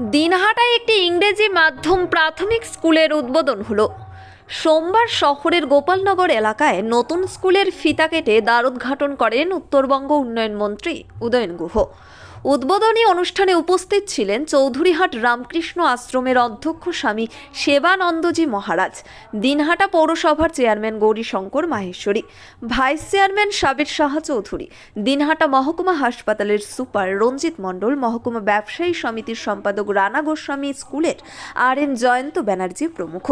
দিনহাটায় একটি ইংরেজি মাধ্যম প্রাথমিক স্কুলের উদ্বোধন হলো। সোমবার শহরের গোপালনগর এলাকায় নতুন স্কুলের ফিতা কেটে দ্বারোদ্ঘাটন করেন উত্তরবঙ্গ উন্নয়ন মন্ত্রী উদয়ন গুহ। উদ্বোধনী অনুষ্ঠানে উপস্থিত ছিলেন চৌধুরীহাট রামকৃষ্ণ আশ্রমের অধ্যক্ষ স্বামী সেবানন্দজি মহারাজ, দিনহাটা পৌরসভার chairman Gourishankar Maheshwari, vice chairman Sabir Saha Chowdhury, Dinhata মহকুমা হাসপাতালের সুপার রঞ্জিত মণ্ডল, মহকুমা ব্যবসায়ী সমিতির সম্পাদক রানা গোস্বামী, স্কুলের আর এন জয়ন্ত ব্যানার্জি প্রমুখ।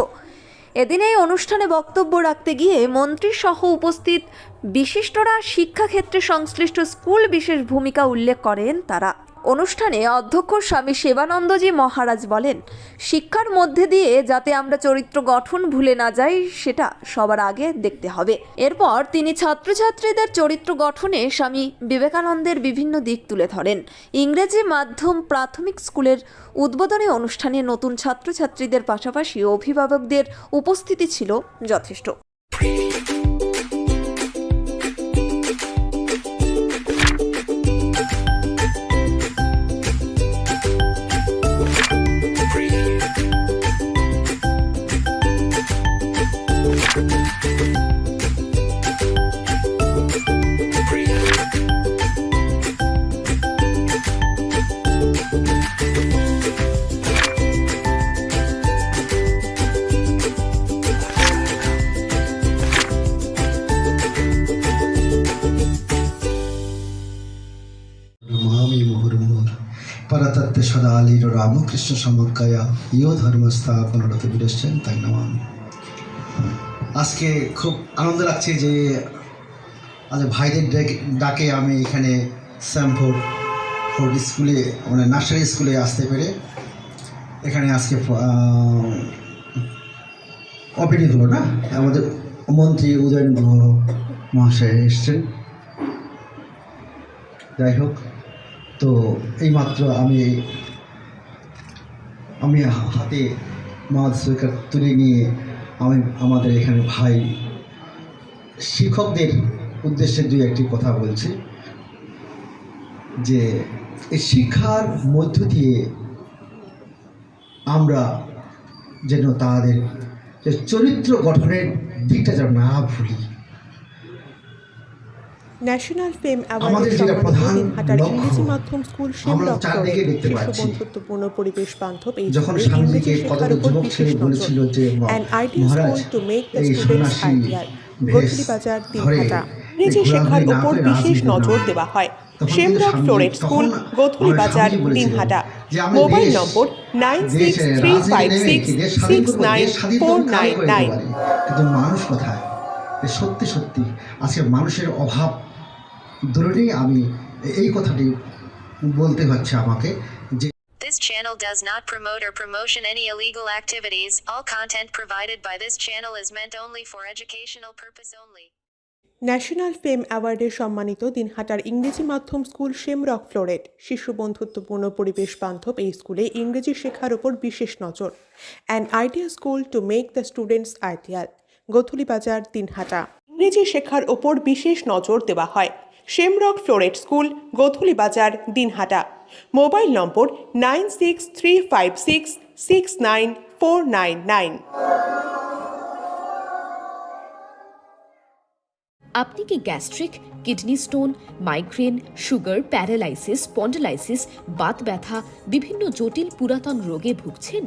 এদিন এই অনুষ্ঠানে বক্তব্য রাখতে গিয়ে মন্ত্রী সহ উপস্থিত বিশিষ্টরা শিক্ষাক্ষেত্রে সংশ্লিষ্ট স্কুল বিশেষ ভূমিকা উল্লেখ করেন তারা। অনুষ্ঠানে অধ্যক্ষ স্বামী সেবানন্দজি মহারাজ বলেন, শিক্ষার মধ্যে দিয়ে যাতে আমরা চরিত্র গঠন ভুলে না যাই, সেটা সবার আগে দেখতে হবে। এরপর তিনি ছাত্রছাত্রীদের চরিত্র গঠনে স্বামী বিবেকানন্দের বিভিন্ন দিক তুলে ধরেন। ইংরেজি মাধ্যম প্রাথমিক স্কুলের উদ্বোধনী অনুষ্ঠানে নতুন ছাত্রছাত্রীদের পাশাপাশি অভিভাবকদের উপস্থিতি ছিল যথেষ্ট। পরতত্ত্ব সদালীর রামকৃষ্ণ সমর্কয়া ইয় ধর্মস্থাপনরত বিরশ্চেন তাই নাম আজকে খুব আনন্দ লাগছে যে আজ ভাইদের ডেকে- আমি এখানে শ্যামপুর ফোর্ড স্কুলে মানে নার্সারি স্কুলে আসতে পেরে এখানে আজকে অপিডি হলো না? আমাদের মন্ত্রী উদয়ন মহাশয় এসছেন। যাই হোক। তো এইমাত্র আমি আমি হাতে মাছ সুইকার তুলে নিয়ে আমি আমাদের এখানে ভাই শিক্ষকদের উদ্দেশ্যে দুই একটি কথা বলছি। যে এই শিক্ষার মধ্য দিয়ে আমরা যেন তাদের চরিত্র গঠনের দিকটা যেন না ভুলি। ন্যাশনাল ফেম অ্যাওয়ার্ডের সম্মানিত দিনহাটার ইংরেজি মাধ্যম স্কুল শিবলক শিশু বন্ধুত্বপূর্ণ পরিবেশ বান্ধব এই যখন স্কুলে ইংরেজি শেখার উপর যুবক ছেলে বিশেষ বলেছিল নজর যে an idea Maharaj school to make the এই স্টুডেন্টস সন্ন্যাসী আইডিয়াল ভেষ বাজার দিনহাটা ইংরেজি শেখার উপর বিশেষ নজর দেওয়া হয়। Shamrock Floret school Godhuli Bazar Dinhata mobile number nine six three five six six nine four nine nine. কিন্তু মানুষ কোথায়? সত্যি সত্যি আজকে মানুষের অভাব দূরে আমি এই কথাটি বলতে হচ্ছে আমাকে যে This channel does not promote or promotion any illegal activities. All content provided by this channel is meant only for educational purpose only. National fame অ্যাওয়ার্ডে সম্মানিত দিনহাটার ইংরেজি মাধ্যম স্কুল শেমরক ফ্লোরেট শিশু বন্ধুত্বপূর্ণ পরিবেশ বান্ধব এই স্কুলে ইংরেজি শেখার ওপর বিশেষ নজর। An idea school to make the students ideal Godhuli Bazar Dinhata. ইংরেজি শেখার ওপর বিশেষ নজর দেওয়া হয়। Shamrock Floret school Godhuli Bazar, Dinhata. Mobile number nine six three five six six nine four nine nine. আপনি কি gastric, kidney stone, migraine, sugar, paralysis spondylosis Baat ব্যথা, বিভিন্ন জটিল পুরাতন রোগে ভুগছেন?